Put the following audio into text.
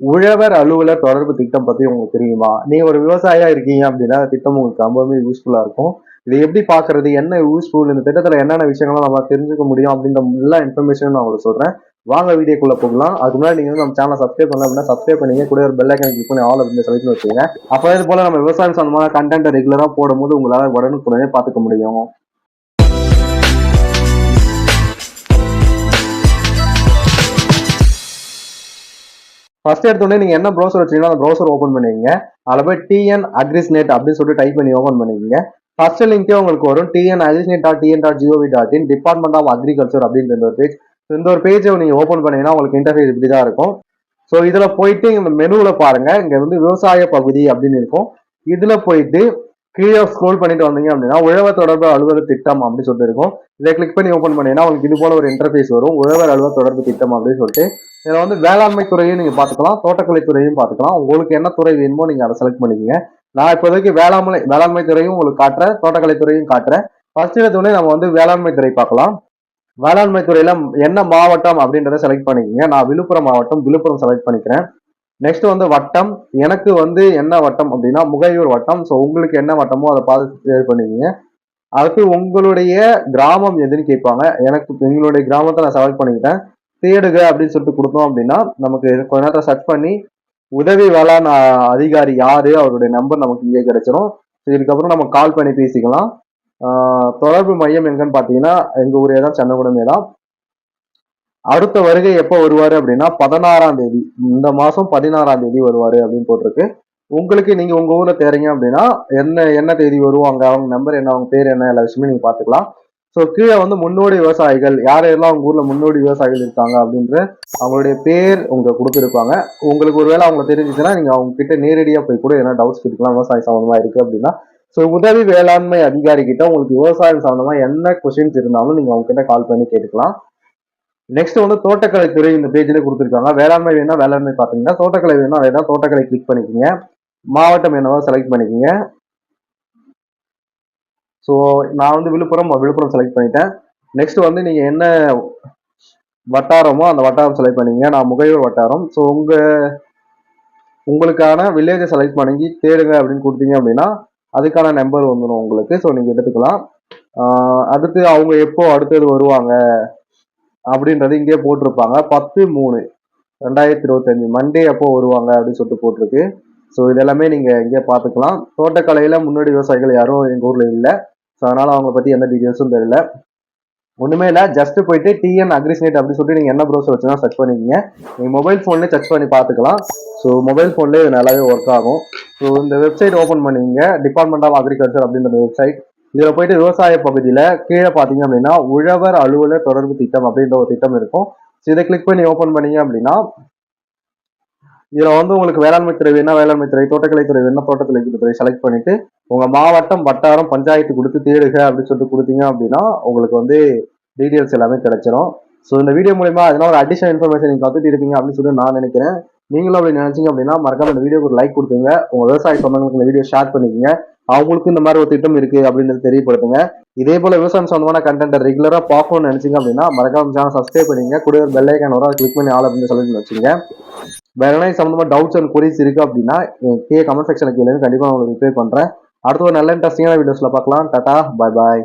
உழவர் அலுவலர் தொடர்பு திட்டம் பத்தி உங்களுக்கு தெரியுமா? நீங்க ஒரு விவசாயியா இருக்கீங்க அப்படின்னா திட்டம் உங்களுக்கு ரொம்பவே யூஸ்ஃபுல்லா இருக்கும். இது எப்படி பாக்குறது? என்ன யூஸ்ஃபுல் இந்த திட்டத்துல என்னென்ன விஷயங்களும் நம்ம தெரிஞ்சுக்க முடியும்? அப்படின்ற எல்லா இன்ஃபர்மேஷனும் நான் உங்களுக்கு சொல்றேன். வாங்க வீடியோக்குள்ள போகலாம். அதுக்கு முன்னாடி நீங்க வந்து நம்ம சேனல் சப்ஸ்கிரைப் பண்ணல அப்படின்னா சப்ஸ்கிரைப் பண்ணீங்க. கூட ஒரு பெல் ஐக்கன் கிளிக் பண்ணி ஆல் அப்படின்னு செலக்ட் வச்சுங்க அப்போ இது போல நம்ம விவசாயம் சம்பந்தமான கண்டென்ட் ரெகுலரா போடும்போது உங்களால உடனுக்குடனே பார்த்துக்க முடியும். ஃபர்ஸ்ட் எடுத்தோடனே நீங்க என்ன ப்ரௌசர் வச்சீங்கன்னா அந்த ப்ரௌசர் ஓப்பன் பண்ணுவீங்க அதில் போய் டிஎன் அக்ரிஸ்நெட் அப்படின்னு சொல்லிட்டு டைப் பண்ணி ஓப்பன் பண்ணுவீங்க ஃபர்ஸ்ட் லிங்கே உங்களுக்கு வரும். TN agrisnet dot TN dot GOV dot in department of agriculture அப்படின்ற ஒரு பேஜ் இந்த ஒரு பேஜை நீங்க ஓப்பன் பண்ணீங்கன்னா உங்களுக்கு இன்டர்ஃபேஸ் இப்படி தான் இருக்கும். ஸோ இதில் போயிட்டு இந்த மெனுவில் பாருங்க. இங்கே வந்து விவசாய பகுதி அப்படின்னு இருக்கும். இதில் போயிட்டு கீழே ஸ்க்ரோல் பண்ணிட்டு வந்தீங்க அப்படின்னா உழவர் தொடர்பு அலுவலர் திட்டம் அப்படின்னு சொல்லிட்டு இருக்கும். இதை கிளிக் பண்ணி ஓப்பன் பண்ணீங்கன்னா உங்களுக்கு இது போல ஒரு இன்டர்ஃபேஸ் வரும். உழவர் அலுவலர் தொடர்பு திட்டம் அப்படின்னு சொல்லிட்டு. இதில் வந்து வேளாண்மை துறையும் நீங்கள் பார்த்துக்கலாம். தோட்டக்கலை துறையும் பார்த்துக்கலாம். உங்களுக்கு என்ன துறை வேணுமோ நீங்கள் அதை செலக்ட் பண்ணிக்கங்க. நான் இப்போதைக்கு வேளாண்மை வேளாண்மை துறையும் உங்களுக்கு காட்டுறேன். தோட்டக்கலை துறையும் காட்டுறேன். ஃபர்ஸ்ட் எடுத்தோடனே நம்ம வந்து வேளாண்மை துறை பார்க்கலாம். வேளாண்மை துறையில் என்ன மாவட்டம் அப்படின்றத செலக்ட் பண்ணிக்கிங்க. நான் விழுப்புரம் மாவட்டம் விழுப்புரம் செலக்ட் பண்ணிக்கிறேன். நெக்ஸ்ட் வந்து வட்டம். எனக்கு வந்து என்ன வட்டம் அப்படின்னா முகையூர் வட்டம். ஸோ உங்களுக்கு என்ன வட்டமோ அதை பார்த்து கிளியர் பண்ணுவீங்க அடுத்து உங்களுடைய கிராமம் எதுன்னு கேட்பாங்க. எனக்கு எங்களுடைய கிராமத்தை நான் செலக்ட் பண்ணிக்கிட்டேன். தேடுக அப்படின்னு சொல்லிட்டு கொடுத்தோம் அப்படின்னா நமக்கு கொஞ்ச நேரத்தை சர்ச் பண்ணி உதவி வேளாண் அதிகாரி யாரு? அவருடைய நம்பர் நமக்கு இங்கே கிடைச்சிரும். இதுக்கப்புறம் நம்ம கால் பண்ணி பேசிக்கலாம். தொடர்பு மையம் எங்கன்னு பார்த்தீங்கன்னா எங்கள் ஊரே தான் சென்னகுடமே தான். அடுத்த வருகை எப்போ வருவார் அப்படின்னா பதினாறாம் தேதி. இந்த மாதம் பதினாறாம் தேதி வருவார் அப்படின்னு போட்டிருக்கு. உங்களுக்கு நீங்கள் உங்கள் ஊரில் தேறீங்க அப்படின்னா என்ன என்ன தேதி வருவாங்க அவங்க நம்பர் என்ன அவங்க பேர் என்ன எல்லா விஷயமே நீங்கள் பார்த்துக்கலாம். ஸோ கீழே வந்து முன்னோடி விவசாயிகள் யார் யாரெல்லாம் உங்கள் ஊரில் முன்னோடி விவசாயிகள் இருக்காங்க அப்படின்ற அவங்களுடைய பேர் உங்களுக்கு கொடுத்துருப்பாங்க. உங்களுக்கு ஒருவேளை அவங்க தெரிஞ்சுச்சுன்னா நீங்கள் அவங்க கிட்ட நேரடியாக போய் கூட என்ன டவுட்ஸ் கேட்கலாம் விவசாய சம்மந்தமாக இருக்குது அப்படின்னா. ஸோ உதவி வேளாண்மை அதிகாரி கிட்ட உங்களுக்கு விவசாயம் சம்மந்தமாக என்ன கொஸ்டின்ஸ் இருந்தாலும் நீங்கள் அவங்க கிட்ட கால் பண்ணி கேட்டுக்கலாம். நெக்ஸ்ட் வந்து தோட்டக்கலை துறை இந்த பேஜ்ல கொடுத்துருக்காங்க. வேளாண்மை வேணா வேளாண்மை பார்த்தீங்கன்னா தோட்டக்கலை வேணா அதை தான் தோட்டக்கலை கிளிக் பண்ணிக்கோங்க. மாவட்டம் என்னவோ செலக்ட் பண்ணிக்கோங்க. ஸோ நான் வந்து விழுப்புரம் விழுப்புரம் செலக்ட் பண்ணிட்டேன். நெக்ஸ்ட் வந்து நீங்க என்ன வட்டாரமோ அந்த வட்டாரம் செலக்ட் பண்ணிக்கங்க. நான் முகையூர் வட்டாரம். ஸோ உங்க உங்களுக்கான வில்லேஜை செலக்ட் பண்ணி தேடுங்க அப்படின்னு கொடுத்தீங்க அப்படின்னா அதுக்கான நம்பர் வந்துடும் உங்களுக்கு. ஸோ நீங்கள் எடுத்துக்கலாம். அடுத்து அவங்க எப்போ அடுத்தது வருவாங்க? அப்படின்றது இங்கே போட்டிருப்பாங்க. பத்து மூணு ரெண்டாயிரத்தி இருபத்தஞ்சு மண்டே எப்போ வருவாங்க அப்படின்னு சொல்லிட்டு போட்டிருக்கு. ஸோ இதெல்லாமே நீங்கள் இங்கே பார்த்துக்கலாம். தோட்டக்கலையில் முன்னாடி விவசாயிகள் யாரும் எங்கள் ஊரில் இல்லை. ஸோ அதனால் அவங்க பற்றி எந்த டீட்டெயில்ஸும் தெரியல. ஒன்றுமே இல்லை. ஜஸ்ட் போயிட்டு டிஎன் அக்ரிஸ்னேட் அப்படின்னு சொல்லிட்டு நீங்கள் என்ன ப்ரௌசர் வச்சுனா சர்ச் பண்ணிக்கிங்க. நீங்கள் மொபைல் ஃபோன்லேயே சர்ச் பண்ணி பார்த்துக்கலாம். ஸோ மொபைல் ஃபோன்லேயே இது நல்லாவே ஒர்க் ஆகும். ஸோ இந்த வெப்சைட் ஓப்பன் பண்ணிங்க டிபார்ட்மெண்ட் ஆஃப் அக்ரிகல்ச்சர் அப்படின்ற வெப்சைட் இதுல போயிட்டு விவசாய பகுதியில கீழே பாத்தீங்க அப்படின்னா உழவர் அலுவலர் தொடர்பு திட்டம் அப்படின்ற ஒரு திட்டம் இருக்கும். ஸோ இதை கிளிக் பண்ணி ஓப்பன் பண்ணீங்க அப்படின்னா இதுல வந்து உங்களுக்கு வேளாண்மை துறை வேணா வேளாண்மை துறை தோட்டக்கலை துறை வேணா தோட்டக்கலை துறை செலக்ட் பண்ணிட்டு உங்க மாவட்டம் வட்டாரம் பஞ்சாயத்து கொடுத்து தேடுக அப்படின்னு சொல்லிட்டு கொடுத்தீங்க அப்படின்னா உங்களுக்கு வந்து டீடைல்ஸ் எல்லாமே கிடைச்சிடும் ஸோ இந்த வீடியோ மூலயமா அதனால ஒரு அடிஷனல் இன்ஃபர்மேஷன் நீங்க கத்துட்டு இருப்பீங்க அப்படின்னு சொல்லி நான் நினைக்கிறேன். நீங்களும் அப்படி நினைச்சீங்க அப்படின்னா மறக்காம இந்த வீடியோக்கு ஒரு லைக் கொடுத்துங்க உங்க விவசாய சொந்தங்களுக்கு இந்த வீடியோ ஷேர் பண்ணிக்கங்க. அவங்களுக்கும் இந்த மாதிரி ஒரு திட்டம் இருக்கு அப்படின்றது தெரியப்படுத்துங்க. இதே போல விவசாயம் சம்பந்தமான கண்டென்ட் ரெகுலரா பார்க்கணும்னு நினைச்சீங்க அப்படின்னா மறக்காம சேனல் சப்ஸ்கிரைப் பண்ணிங்க கூட ஒரு பெல் ஐக்கான் வரும் கிளிக் பண்ணி ஆள் அப்படின்னு சொல்லி வச்சுங்க வேற என்ன சம்பந்தமா டவுட்ஸ் அண்ட் queries இருக்கு அப்படின்னா கே கமெண்ட் செக்ஷனுக்கு கேளுங்க கண்டிப்பா உங்களுக்கு ரிப்ளை பண்றேன். அடுத்த ஒரு நல்ல இன்ட்ரெஸ்டிங்கான வீடியோஸ்ல பார்க்கலாம். Tata bye bye